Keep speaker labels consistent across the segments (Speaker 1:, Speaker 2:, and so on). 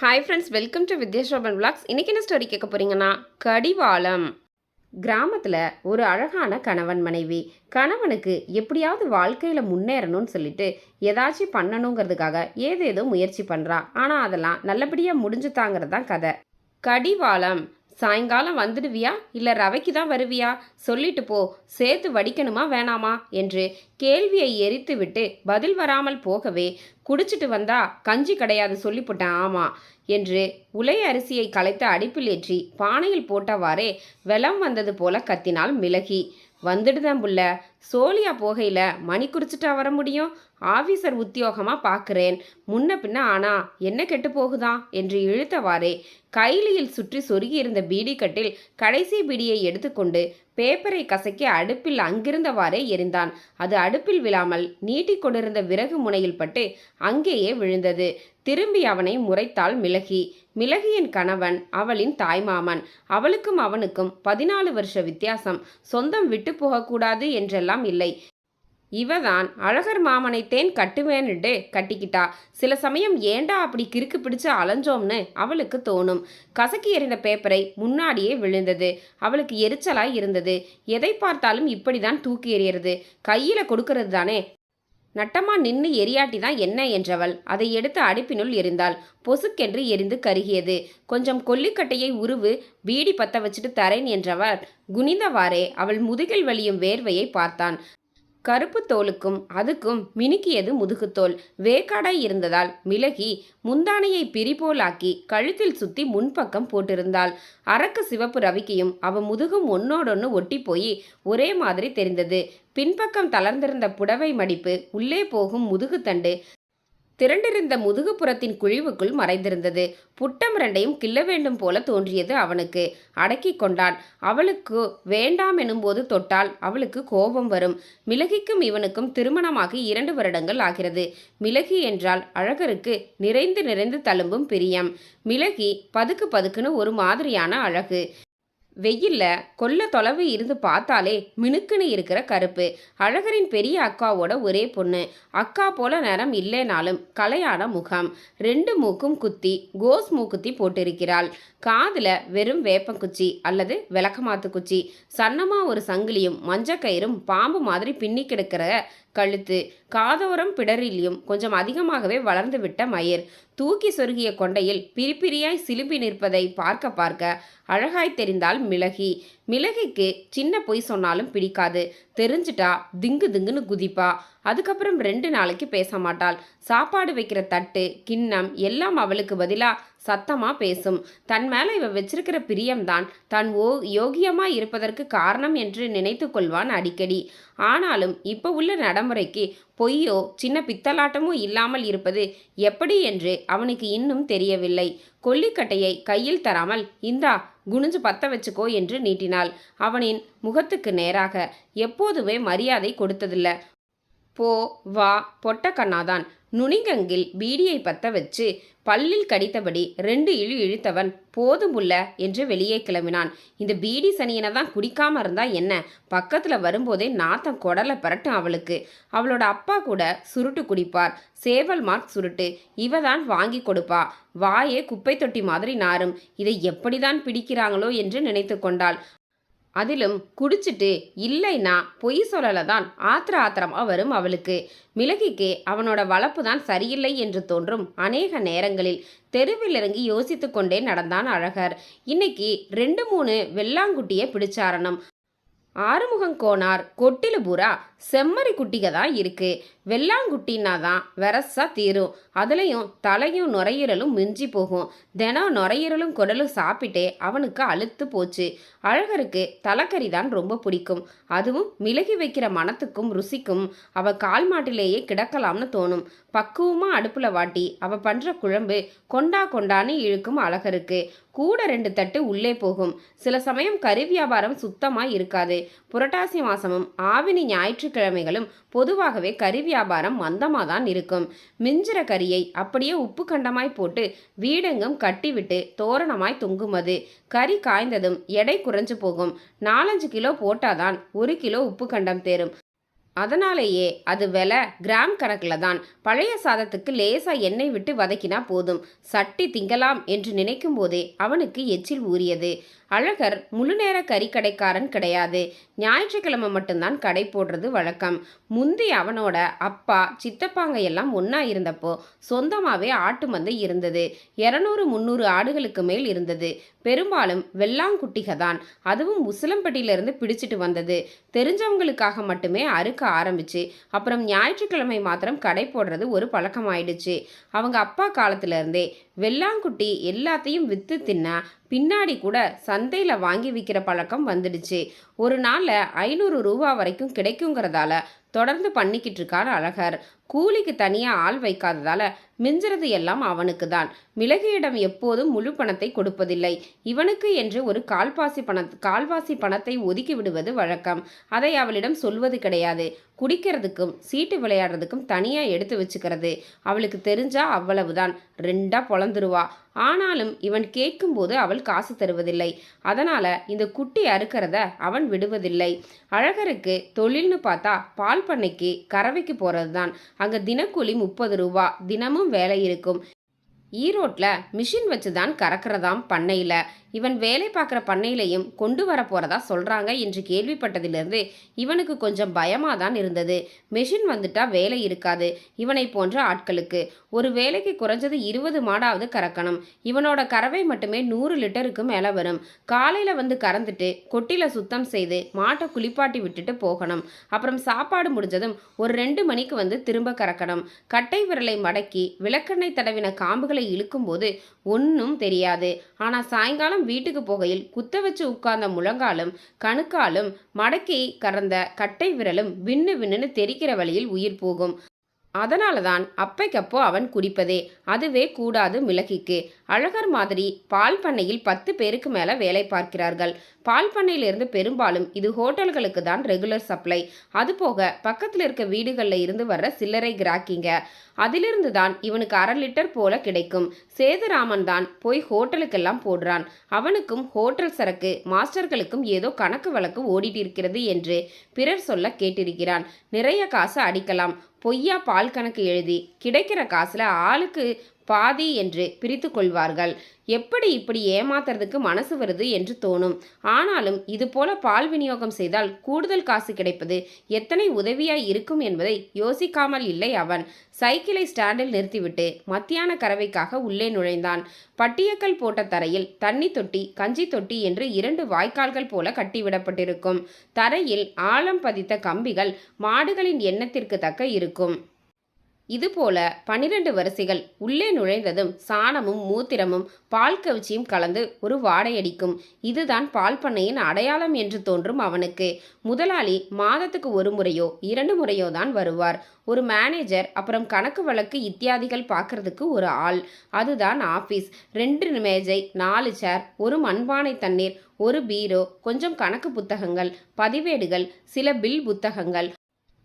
Speaker 1: Hi friends welcome to Vidyashoban vlogs இன்னைக்கு என்ன story கேட்க போகிறீங்கன்னா கடிவாளம். கிராமத்தில் ஒரு அழகான கணவன் மனைவி. கணவனுக்கு எப்படியாவது வாழ்க்கையில் முன்னேறணும்னு சொல்லிட்டு ஏதாச்சும் பண்ணணுங்கிறதுக்காக ஏதேதோ முயற்சி பண்ணுறான் ஆனால் அதெல்லாம் நல்லபடியாக முடிஞ்சுதாங்கிறது தான் கதை. கடிவாளம். சாயங்காலம் வந்துடுவியா? இல்லை ரவைக்கு தான் வருவியா? சொல்லிட்டு போ. சேர்த்து வடிக்கணுமா வேணாமா? என்று கேள்வியை எரித்து விட்டு பதில் வராமல் போகவே குடிச்சிட்டு வந்தா கஞ்சி கிடையாது சொல்லிவிட்டேன் ஆமா என்று உலை அரிசியை கலைத்து அடுப்பில் ஏற்றி பானையில் போட்டவாறே வெலம் வந்தது போல கத்தினாள் மிளகி. வந்துடுதான் புள்ள. சோழியா போகையில் மணி குறிச்சிட்டா வர முடியும்? ஆஃபீஸர் உத்தியோகமாக பார்க்குறேன் முன்ன பின்ன ஆனா என்ன கெட்டு போகுதா? என்று இழுத்தவாறே. கைலியில் சுற்றி சொருகியிருந்த பீடி கட்டில் கடைசி பீடியை எடுத்துக்கொண்டு பேப்பரை கசக்கி அடுப்பில் அங்கிருந்தவாறே எரிந்தான். அது அடுப்பில் விழாமல் நீட்டிக்கொண்டிருந்த விறகு முனையில் பட்டு அங்கேயே விழுந்தது. திரும்பி அவனை முறைத்தாள் மிளகி. மிளகியின் கணவன் அவளின் தாய்மாமன். அவளுக்கும் அவனுக்கும் பதினாலு வருஷ வித்தியாசம். சொந்தம் விட்டு போகக்கூடாது என்றெல்லாம் இல்லை. இவதான் அழகர் மாமனை தேன் கட்டுவேன்னுட்டு கட்டிக்கிட்டா. சில சமயம் ஏண்டா அப்படி கிறுக்கு பிடிச்சு அலைஞ்சோம்னு அவளுக்கு தோணும். கசக்கி எறிந்த பேப்பரை முன்னாடியே விழுந்தது. அவளுக்கு எரிச்சலாய் இருந்தது. எதை பார்த்தாலும் இப்படிதான் தூக்கி எறியறது. கையில கொடுக்கறது தானே? நட்டமா நின்னு எரியாட்டி தான் என்ன என்றவள்? அதை எடுத்து அடுப்பினுள் எரிந்தாள். பொசுக்கென்று எரிந்து கருகியது. கொஞ்சம் கொல்லிக்கட்டையை உருவு பீடி பத்த வச்சுட்டு தரேன் என்றவர் குனிந்தவாறே அவள் முதுகில் வலியும் வேர்வையை பார்த்தான். கருப்பு தோலுக்கும் அதுக்கும் மினுக்கியது முதுகுத்தோல் வேக்காடாய் இருந்ததால் மிளகி முந்தானையை பிரிபோலாக்கி கழுத்தில் சுத்தி முன்பக்கம் போட்டிருந்தாள். அரக்கு சிவப்பு ரவிக்கையும் அவ முதுகும் ஒன்னோடொன்னு ஒட்டி போய் ஒரே மாதிரி தெரிந்தது. பின்பக்கம் தளர்ந்திருந்த புடவை மடிப்பு உள்ளே போகும் முதுகுத்தண்டு திரண்டிருந்த முதுகுப்புறத்தின் குழிவுக்குள் மறைந்திருந்தது. புட்டம் ரெண்டையும் கிள்ள வேண்டும் போல தோன்றியது அவனுக்கு. அடக்கி கொண்டான். அவளுக்கு வேண்டாம் எனும்போது தொட்டால் அவளுக்கு கோபம் வரும். மிளகிக்கும் இவனுக்கும் திருமணமாகி இரண்டு வருடங்கள் ஆகிறது. மிளகி என்றால் அழகருக்கு நிறைந்து நிறைந்து தழும்பும் பிரியம். மிளகி பதுக்கு பதுக்குன்னு ஒரு மாதிரியான அழகு. வெயில்ல கொல்ல தொலைவு இருந்து பார்த்தாலே மினுக்குன்னு இருக்கிற கருப்பு. அழகரின் பெரிய அக்காவோட ஒரே பொண்ணு. அக்கா போல நிறம் இல்லைனாலும் கலையான முகம். ரெண்டு மூக்கும் குத்தி கோஸ் மூக்குத்தி போட்டிருக்கிறாள். காதுல வெறும் வேப்பங்குச்சி அல்லது விளக்கமாத்து குச்சி சன்னமா ஒரு சங்கிலியும் மஞ்சக்கயிறும் பாம்பு மாதிரி பின்னி கிடக்கிற கழுத்து காதோரம் பிடரிலையும் கொஞ்சம் அதிகமாகவே வளர்ந்து விட்ட மயிர். தூக்கி சொருகிய கொண்டையில் பிரிப்பிரியாய் சிலும்பி நிற்பதை பார்க்க பார்க்க அழகாய் தெரிந்தால் மிளகி. மிளகிக்கு சின்ன பொய் சொன்னாலும் பிடிக்காது. தெரிஞ்சிட்டா திங்கு திங்குன்னு குதிப்பா. அதுக்கப்புறம் ரெண்டு நாளைக்கு பேச மாட்டாள். சாப்பாடு வைக்கிற தட்டு கிண்ணம் எல்லாம் அவளுக்கு பதிலாக சத்தமாக பேசும். தன் மேலே இவ வச்சிருக்கிற பிரியம்தான் தான் ஓ யோகியமாக இருப்பதற்கு காரணம் என்று நினைத்து கொள்வான் அடிக்கடி. ஆனாலும் இப்போ உள்ள நடைமுறைக்கு பொய்யோ சின்ன பித்தலாட்டமோ இல்லாமல் இருப்பது எப்படி என்று அவனுக்கு இன்னும் தெரியவில்லை. கொல்லிக்கட்டையை கையில் தராமல் இந்தா குனிஞ்சு பத்த வச்சுக்கோ என்று நீட்டினாள். அவனின் முகத்துக்கு நேராக எப்போதுமே மரியாதை கொடுத்ததில்ல. போ வா பொட்டக்கண்ணாதான். நுனிகங்கில் பீடியை பத்த வச்சு பல்லில் கடித்தபடி ரெண்டு இழு இழுத்தவன் போதுமுல்ல என்று வெளியே கிளம்பினான். இந்த பீடி சனியனை தான் குடிக்காம இருந்தா என்ன? பக்கத்துல வரும்போதே நாத்தம் குடல பரட்டும் அவளுக்கு. அவளோட அப்பா கூட சுருட்டு குடிப்பார். சேவல் மார்க் சுருட்டு. இவ தான் வாங்கி கொடுப்பா. வாயே குப்பை தொட்டி மாதிரி நாரும். இதை எப்படிதான் பிடிக்கிறாங்களோ என்று நினைத்து கொண்டாள். அதிலும் குடிச்சிட்டு இல்லைன்னா பொய் சொல்லலை தான் ஆத்திர ஆத்திரமாக வரும் அவளுக்கு. மிளகிக்கு அவனோட வளப்பு தான் சரியில்லை என்று தோன்றும் அநேக நேரங்களில் தெருவில் இறங்கி யோசித்து கொண்டே நடந்தான் அழகர். இன்னைக்கு ரெண்டு மூணு வெள்ளாங்குட்டியை பிடிச்சாரணும். ஆறுமுகம் கோனார் கொட்டிலு பூரா செம்மறி குட்டிக தான் இருக்கு. வெள்ளாங்குட்டின்னா தான் வெரசா தீரும். அதுலேயும் தலையும் நுரையீரலும் மிஞ்சி போகும். தினம் நுரையீரலும் குடலும் சாப்பிட்டே அவனுக்கு அழுத்து போச்சு. அழகருக்கு தலைக்கறி தான் ரொம்ப பிடிக்கும். அதுவும் மிளகி வைக்கிற மனத்துக்கும் ருசிக்கும். அவ கால் மாட்டிலேயே கிடக்கலாம்னு தோணும். பக்குவமாக அடுப்பில் வாட்டி அவ பண்ணுற குழம்பு கொண்டா கொண்டான்னு இழுக்கும் அழகருக்கு. கூட ரெண்டு தட்டு உள்ளே போகும். சில சமயம் கறி வியாபாரம் சுத்தமாக இருக்காது. புரட்டாசி மாசமும் ஆவினி ஞாயிற்று ஞாயிற்றுக்கிழமைகளும் பொதுவாகவே கறி வியாபாரம் மந்தமாக தான் இருக்கும். மிஞ்சிற கறியை அப்படியே உப்பு கண்டமாய் போட்டு வீடெங்கும் கட்டிவிட்டு தோரணமாய் தொங்குமது. கறி காய்ந்ததும் எடை குறைஞ்சு போகும். நாலஞ்சு கிலோ போட்டாதான் ஒரு கிலோ உப்பு கண்டம் தேரும். அதனாலேயே அது விலை கிராம் கணக்கில் தான் பழைய சாதத்துக்கு லேசா எண்ணெய் விட்டு வதக்கினா போதும். சட்டி திங்கலாம் என்று நினைக்கும் போதே அவனுக்கு எச்சில் ஊறியது. அழகர் முழுநேர கறிக்கடைக்காரன் கிடையாது. ஞாயிற்றுக்கிழமை மட்டும்தான் கடை போடுறது வழக்கம். முந்தி அவனோட அப்பா சித்தப்பாங்க எல்லாம் ஒன்றா இருந்தப்போ சொந்தமாகவே ஆட்டு மந்தை இருந்தது. இரநூறு முந்நூறு ஆடுகளுக்கு மேல் இருந்தது. பெரும்பாலும் வெள்ளாங்குட்டிக தான் அதுவும் உசிலம்பட்டியிலிருந்து பிடிச்சிட்டு வந்தது. தெரிஞ்சவங்களுக்காக மட்டுமே அறுக்க ஆரம்பிச்சு அப்புறம் ஞாயிற்றுக்கிழமை மாத்திரம் கடை போடுறது ஒரு பழக்கமாயிடுச்சு. அவங்க அப்பா காலத்துலேருந்தே வெள்ளாங்குட்டி எல்லாத்தையும் விற்று தின்னா பின்னாடி கூட சந்தையில் வாங்கி விற்கிற பழக்கம் வந்துடுச்சு. ஒரு நாளில் ஐநூறு ரூபா வரைக்கும் கிடைக்குங்கிறதால தொடர்ந்து பண்ணிக்கிட்டு இருக்கார் அழகர். கூலிக்கு தனியாக ஆள் வைக்காததால மிஞ்சுறது எல்லாம் அவனுக்கு தான் மிளகியிடம் எப்போதும் முழு பணத்தை கொடுப்பதில்லை. இவனுக்கு என்று ஒரு கால்பாசி பண கால்வாசி பணத்தை ஒதுக்கி விடுவது வழக்கம். அதை அவளிடம் சொல்வது கிடையாது. குடிக்கிறதுக்கும் சீட்டு விளையாடுறதுக்கும் தனியாக எடுத்து வச்சுக்கிறது. அவளுக்கு தெரிஞ்சா அவ்வளவுதான். ரெண்டா பொழந்துருவா. ஆனாலும் இவன் கேட்கும்போது அவள் காசு தருவதில்லை. அதனால இந்த குட்டி அறுக்கிறத அவன் விடுவதில்லை. அழகருக்கு தொழில்னு பார்த்தா பால் பண்ணைக்கு கறவைக்கு போகிறது தான் அங்கே தினக்கூலி முப்பது ரூபா. தினமும் வேலை இருக்கும். ஈரோட்டில் மிஷின் வச்சு தான் கறக்கிறதாம் பண்ணையில். இவன் வேலை பார்க்குற பண்ணையிலையும் கொண்டு வர போகிறதா சொல்கிறாங்க என்று கேள்விப்பட்டதிலிருந்து இவனுக்கு கொஞ்சம் பயமாக தான் இருந்தது. மெஷின் வந்துட்டா வேலை இருக்காது. இவனை போன்ற ஆட்களுக்கு ஒரு வேலைக்கு குறைஞ்சது இருபது மாடாவது கறக்கணும். இவனோட கறவை மட்டுமே நூறு லிட்டருக்கு மேலே வரும். காலையில் வந்து கறந்துட்டு கொட்டில சுத்தம் செய்து மாட்டை குளிப்பாட்டி விட்டுட்டு போகணும். அப்புறம் சாப்பாடு முடிஞ்சதும் ஒரு ரெண்டு மணிக்கு வந்து திரும்ப கறக்கணும். கட்டை விரலை மடக்கி விளக்கெண்ணெய் தடவின காம்புகளை இழுக்கும்போது ஒன்றும் தெரியாது. ஆனால் சாயங்காலம் வீட்டுக்கு போகையில் குத்த வச்சு உட்கார்ந்த முழங்காலும் கணுக்காலும் மடக்கி கறந்த கட்டை விரலும் விண்ணு விண்ணுன்னு தெரிக்கிற வழியில் உயிர் போகும். அதனால தான் அப்பைக்கப்போ அவன் குடிப்பதே. அதுவே கூடாது மிளகிக்கு. அழகர் மாதிரி பால் பண்ணையில் பத்து பேருக்கு மேலே வேலை பார்க்கிறார்கள். பால் பண்ணையிலிருந்து பெரும்பாலும் இது ஹோட்டல்களுக்கு தான் ரெகுலர் சப்ளை அதுபோக பக்கத்தில் இருக்க வீடுகளில் இருந்து வர்ற சில்லறை கிராக்கிங்க. அதிலிருந்து தான் இவனுக்கு அரை லிட்டர் போல கிடைக்கும். சேதுராமன் தான் போய் ஹோட்டலுக்கெல்லாம் போடுறான். அவனுக்கும் ஹோட்டல் சரக்கு மாஸ்டர்களுக்கும் ஏதோ கணக்கு வழக்கு ஓடிட்டு இருக்கிறது என்று பிறர் சொல்ல கேட்டிருக்கிறான். நிறைய காசு அடிக்கலாம். பொய்யா பால் கணக்கு எழுதி கிடைக்கிற காசில் ஆளுக்கு பாதி என்று பிரித்து கொள்வார்கள். எப்படி இப்படி ஏமாத்துறதுக்கு மனசு வருது என்று தோணும். ஆனாலும் இது போல பால் விநியோகம் செய்தால் கூடுதல் காசு கிடைப்பது எத்தனை உதவியாய் இருக்கும் என்பதை யோசிக்காமல் இல்லை அவன். சைக்கிளை ஸ்டாண்டில் நிறுத்திவிட்டு மத்தியான கறவைக்காக உள்ளே நுழைந்தான். பட்டியக்கல் போட்ட தரையில் தண்ணி தொட்டி கஞ்சி தொட்டி என்று இரண்டு வாய்க்கால்கள் போல கட்டிவிடப்பட்டிருக்கும். தரையில் ஆழம் பதித்த கம்பிகள் மாடுகளின் எண்ணத்திற்கு தக்க இருக்கும். இதுபோல பனிரெண்டு வரிசைகள் உள்ளே நுழைந்ததும் சாணமும் மூத்திரமும் பால் கவிச்சியும் கலந்து ஒரு வாடையடிக்கும். இதுதான் பால் பண்ணையின் அடையாளம் என்று தோன்றும் அவனுக்கு. முதலாளி மாதத்துக்கு ஒரு முறையோ இரண்டு முறையோ தான் வருவார். ஒரு மேனேஜர் அப்புறம் கணக்கு வழக்கு இத்தியாதிகள் பார்க்கறதுக்கு ஒரு ஆள். அதுதான் ஆஃபீஸ் ரெண்டு மேஜை நாலு சேர் ஒரு மண்பானை தண்ணீர் ஒரு பீரோ கொஞ்சம் கணக்கு புத்தகங்கள் பதிவேடுகள் சில பில் புத்தகங்கள்.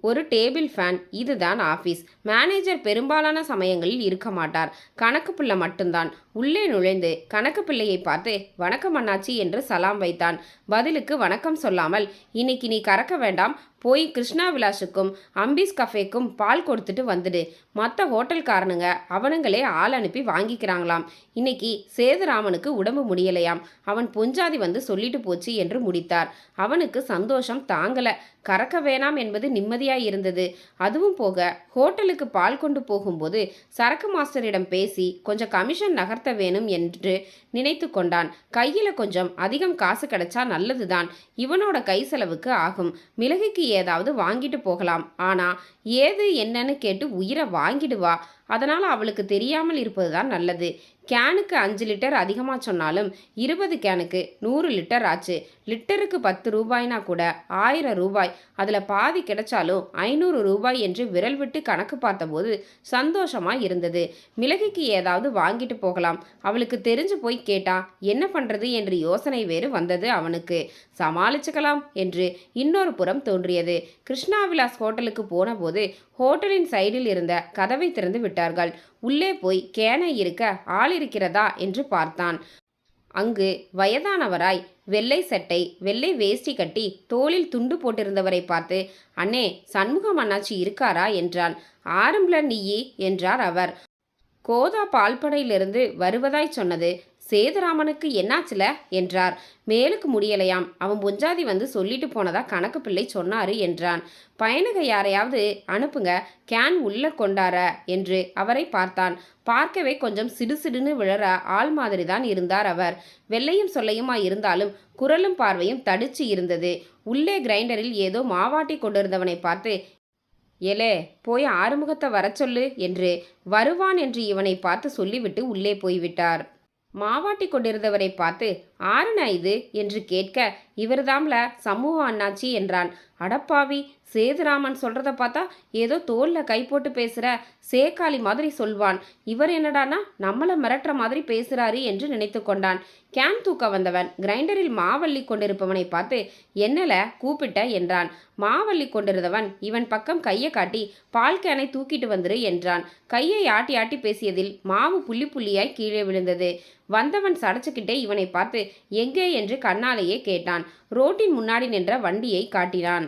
Speaker 1: ஒரு டேபிள் ஃபேன் இதுதான் ஆஃபீஸ். மேனேஜர் பெரும்பாலான சமயங்களில் இருக்க மாட்டார். கணக்கு பிள்ளை மட்டும்தான். உள்ளே நுழைந்து கணக்கு பிள்ளையை பார்த்து வணக்கம் அண்ணாச்சி என்று சலாம் வைத்தான். பதிலுக்கு வணக்கம் சொல்லாமல் இன்னைக்கு நீ கறக்க வேண்டாம் போய் கிருஷ்ணா விலாஸுக்கும் அம்பிஸ் கஃபேக்கும் பால் கொடுத்துட்டு வந்துடு. மற்ற ஹோட்டல்காரனுங்க அவனுங்களே ஆள் அனுப்பி வாங்கிக்கிறாங்களாம். இன்னைக்கு சேதுராமனுக்கு உடம்பு முடியலையாம். அவன் பொஞ்சாதி வந்து சொல்லிட்டு போச்சு என்று முடித்தார். அவனுக்கு சந்தோஷம் தாங்கல. கறக்க வேணாம் என்பது நிம்மதியாய் இருந்தது. அதுவும் போக ஹோட்டலுக்கு பால் கொண்டு போகும்போது சரக்கு மாஸ்டரிடம் பேசி கொஞ்சம் கமிஷன் நகர்த்த வேணும் என்று நினைத்து கொண்டான். கையில் கொஞ்சம் அதிகம் காசு கிடைச்சா நல்லதுதான். இவனோட கை செலவுக்கு ஆகும். மிளகுக்கு ஏதாவது வாங்கிட்டு போகலாம். ஆனா ஏது என்னன்னு கேட்டு உயிரை வாங்கிடுவா. அதனால் அவளுக்கு தெரியாமல் இருப்பது தான் நல்லது. கேனுக்கு அஞ்சு லிட்டர் அதிகமாக சொன்னாலும் இருபது கேனுக்கு நூறு லிட்டர் ஆச்சு. லிட்டருக்கு பத்து ரூபாய்னா கூட ஆயிரம் ரூபாய். அதில் பாதி கிடைச்சாலும் ஐநூறு ரூபாய் என்று விரல் விட்டு கணக்கு பார்த்தபோது சந்தோஷமாக இருந்தது. மிளகுக்கு ஏதாவது வாங்கிட்டு போகலாம். அவளுக்கு தெரிஞ்சு போய் கேட்டா என்ன பண்ணுறது என்று யோசனை வேறு வந்தது அவனுக்கு. சமாளிச்சுக்கலாம் என்று இன்னொரு புறம் தோன்றியது. கிருஷ்ணாவிலாஸ் ஹோட்டலுக்கு போனபோது ஹோட்டலின் சைடில் இருந்த கதவை திறந்து விட்டு விட்டார்கள். உள்ளே போய் கேனை இருக்க ஆள் இருக்கிறதா? என்று பார்த்தான். அங்கு வயதானவராய் வெள்ளை சட்டை வெள்ளை வேஷ்டி கட்டி தோளில் துண்டு போட்டிருந்தவரை பார்த்து அண்ணே சண்முகம் அண்ணாச்சி இருக்காரா? என்றான். ஆரம்பல நீயே என்றார் அவர். கோதா பால்படையிலிருந்து வருவதாய் சொன்னது. சேதுராமனுக்கு என்னாச்சுல? என்றார். மேலுக்கு முடியலையாம். அவன் பொஞ்சாதி வந்து சொல்லிட்டு போனதா கணக்கு பிள்ளை சொன்னாரு என்றான். பயணக யாரையாவது அனுப்புங்க. கேன் உள்ள கொண்டார என்று அவரை பார்த்தான். பார்க்கவே கொஞ்சம் சிடுசிடுன்னு விழற ஆள் மாதிரி தான் இருந்தார் அவர். வெள்ளையும் சொல்லையுமா இருந்தாலும் குரலும் பார்வையும் தடிச்சு இருந்தது. உள்ளே கிரைண்டரில் ஏதோ மாவாட்டி கொண்டிருந்தவனை பார்த்து ஏலே போய் ஆறுமுகத்தை வர சொல்லு என்று வருவான் என்று இவனை பார்த்து சொல்லிவிட்டு உள்ளே போய்விட்டார். மாவாட்டி கொண்டிருந்தவரை பார்த்து ஆறுனா இது? என்று கேட்க இவர்தாம்ல சமூக அண்ணாச்சி என்றான். அடப்பாவி சேதுராமன் சொல்கிறத பார்த்தா ஏதோ தோலில் கை போட்டு பேசுகிற சேக்காளி மாதிரி சொல்வான். இவர் என்னடானா நம்மளை மிரட்டுற மாதிரி பேசுகிறாரு என்று நினைத்து கொண்டான். கேன் தூக்க வந்தவன் கிரைண்டரில் மாவள்ளி கொண்டிருப்பவனை பார்த்து என்னல? கூப்பிட்ட? என்றான். மாவள்ளி கொண்டிருந்தவன் இவன் பக்கம் கையை காட்டி பால் கேனை தூக்கிட்டு வந்துரு என்றான். கையை ஆட்டி ஆட்டி பேசியதில் மாவு புள்ளி புள்ளியாய் கீழே விழுந்தது. வந்தவன் சடைச்சுக்கிட்டே இவனை பார்த்து எங்கே? என்று கண்ணாலேயே கேட்டான். ரோட்டின் முன்னாடி நின்ற வண்டியை காட்டினான்.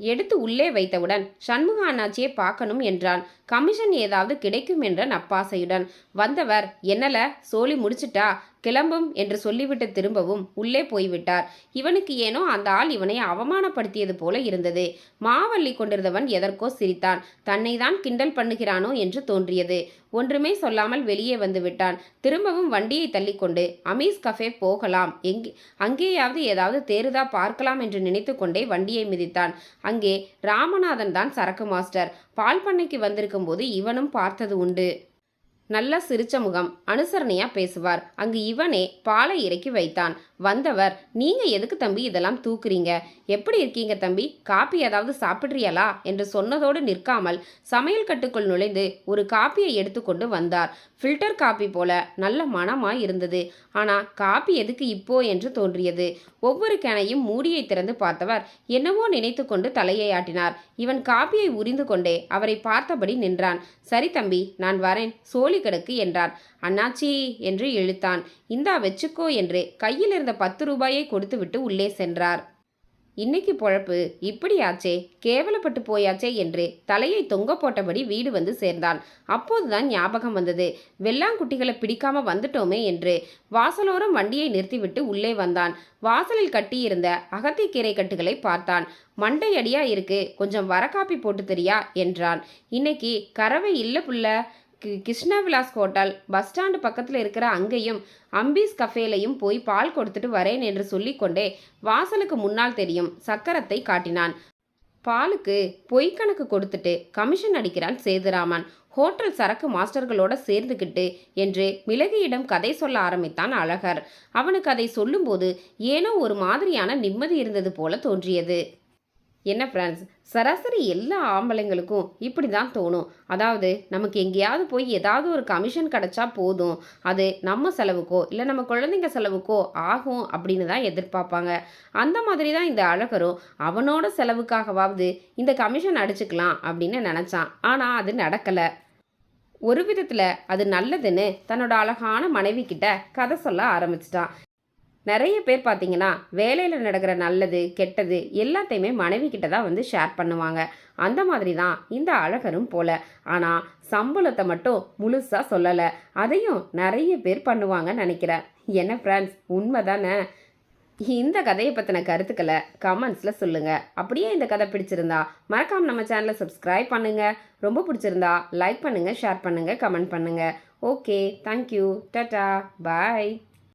Speaker 1: எடுத்து உள்ளே வைத்தவுடன் சண்முக அண்ணாச்சியை பார்க்கணும் என்றான். கமிஷன் ஏதாவது கிடைக்கும் என்ற நப்பாசையுடன் வந்தவர் என்னல? சோழி முடிச்சிட்டா? கிளம்பும் என்று சொல்லிவிட்டு திரும்பவும் உள்ளே போய்விட்டார். இவனுக்கு ஏனோ அந்த ஆள் இவனை அவமானப்படுத்தியது போல இருந்தது. மாவள்ளி கொண்டிருந்தவன் எதற்கோ சிரித்தான். தன்னை தான் கிண்டல் பண்ணுகிறானோ என்று தோன்றியது. ஒன்றுமே சொல்லாமல் வெளியே வந்து விட்டான். திரும்பவும் வண்டியை தள்ளிக்கொண்டு அமீஸ் கஃபே போகலாம். எங்கே அங்கேயாவது ஏதாவது தேருதா பார்க்கலாம் என்று நினைத்து கொண்டே வண்டியை மிதித்தான். அங்கே ராமநாதன் தான் சரக்கு மாஸ்டர். பால் பண்ணைக்கு வந்திருக்கும் போது இவனும் பார்த்தது உண்டு. நல்ல சிரிச்ச முகம் அனுசரணையா பேசுவார். அங்கு இவனே பாலை இறக்கி வைத்தான். வந்தவர் நீங்க எதுக்கு தம்பி இதெல்லாம் தூக்குறீங்க? எப்படி இருக்கீங்க தம்பி? காப்பி ஏதாவது சாப்பிட்றியலா என்று சொன்னதோடு நிற்காமல் சமையல் கட்டுக்குள் நுழைந்து ஒரு காப்பியை எடுத்துக்கொண்டு வந்தார். ஃபில்டர் காப்பி போல நல்ல மனமாய் இருந்தது. ஆனா காப்பி எதுக்கு இப்போ என்று தோன்றியது. ஒவ்வொரு கேனையும் மூடியை திறந்து பார்த்தவர் என்னவோ நினைத்து கொண்டு தலையை ஆட்டினார். இவன் காப்பியை உரிந்து கொண்டே அவரை பார்த்தபடி நின்றான். சரி தம்பி நான் வரேன். சோழி கிடக்கு என்றார் அண்ணாச்சி என்று இழுத்தான். இந்தா வச்சுக்கோ என்று கையில் இருந்த பத்து ரூபாயை கொடுத்துவிட்டு உள்ளே சென்றார். இன்னைக்கு பொழப்பு. இப்படியாச்சே. கேவலப்பட்டு போயாச்சே என்று தலையை தொங்க போட்டபடி வீடு வந்து சேர்ந்தான். அப்போதுதான் ஞாபகம் வந்தது. வெள்ளாங்குட்டிகளை பிடிக்காம வந்துட்டோமே என்று வாசலோரம் வண்டியை நிறுத்திவிட்டு உள்ளே வந்தான். வாசலில் கட்டியிருந்த அகத்திக்கீரை கட்டுகளை பார்த்தான். மண்டையடியா இருக்கு. கொஞ்சம் வரக்காப்பி போட்டு தெரியா என்றான். இன்னைக்கு கறவை இல்ல புள்ள. Krishna Vilas hotel bus stand பக்கத்தில் இருக்கிற அங்கேயும் அம்பீஸ் கஃபேலையும் போய் பால் கொடுத்துட்டு வரேன் என்று சொல்லிக்கொண்டே வாசலுக்கு முன்னால் தெரியும் சக்கரத்தை காட்டினான். பாலுக்கு பொய் கணக்கு கொடுத்துட்டு கமிஷன் அடிக்கிறான் சேதுராமன். ஹோட்டல் சரக்கு மாஸ்டர்களோட சேர்ந்துக்கிட்டு என்று மிளகியிடம் கதை சொல்ல ஆரம்பித்தான் அழகர். அவனுக்கு அதை சொல்லும்போது ஏனோ ஒரு மாதிரியான நிம்மதி இருந்தது போல தோன்றியது. என்ன ஃப்ரெண்ட்ஸ் சராசரி எல்லா ஆம்பளைங்களுக்கும் இப்படி தான் தோணும். அதாவது நமக்கு எங்கேயாவது போய் ஏதாவது ஒரு கமிஷன் கிடச்சா போதும். அது நம்ம செலவுக்கோ இல்லை நம்ம குழந்தைங்க செலவுக்கோ ஆகும் அப்படின்னு தான் எதிர்பார்ப்பாங்க. அந்த மாதிரி தான் இந்த அழகரும் அவனோட செலவுக்காகவாவது இந்த கமிஷன் அடிச்சுக்கலாம் அப்படின்னு நினச்சான். ஆனால் அது நடக்கலை. ஒரு விதத்தில் அது நல்லதுன்னு தன்னோட அழகான மனைவி கிட்ட கதை சொல்ல ஆரம்பிச்சிட்டான். நிறைய பேர் பார்த்தீங்கன்னா வேலையில் நடக்கிற நல்லது கெட்டது எல்லாத்தையுமே மனைவி கிட்ட தான் வந்து ஷேர் பண்ணுவாங்க. அந்த மாதிரி தான் இந்த அழகரும் போல. ஆனால் சம்பளத்தை மட்டும் முழுசாக சொல்லலை. அதையும் நிறைய பேர் பண்ணுவாங்கன்னு நினைக்கிறேன். என்ன ஃப்ரெண்ட்ஸ் உண்மை தானே இந்த கதையை பற்றின கருத்துக்களை கமெண்ட்ஸில் சொல்லுங்கள் அப்படியே இந்த கதை பிடிச்சிருந்தா மறக்காமல் நம்ம சேனலை சப்ஸ்கிரைப் பண்ணுங்கள் ரொம்ப பிடிச்சிருந்தா லைக் பண்ணுங்கள் ஷேர் பண்ணுங்கள் கமெண்ட் பண்ணுங்கள் ஓகே தேங்க்யூ டட்டா பாய்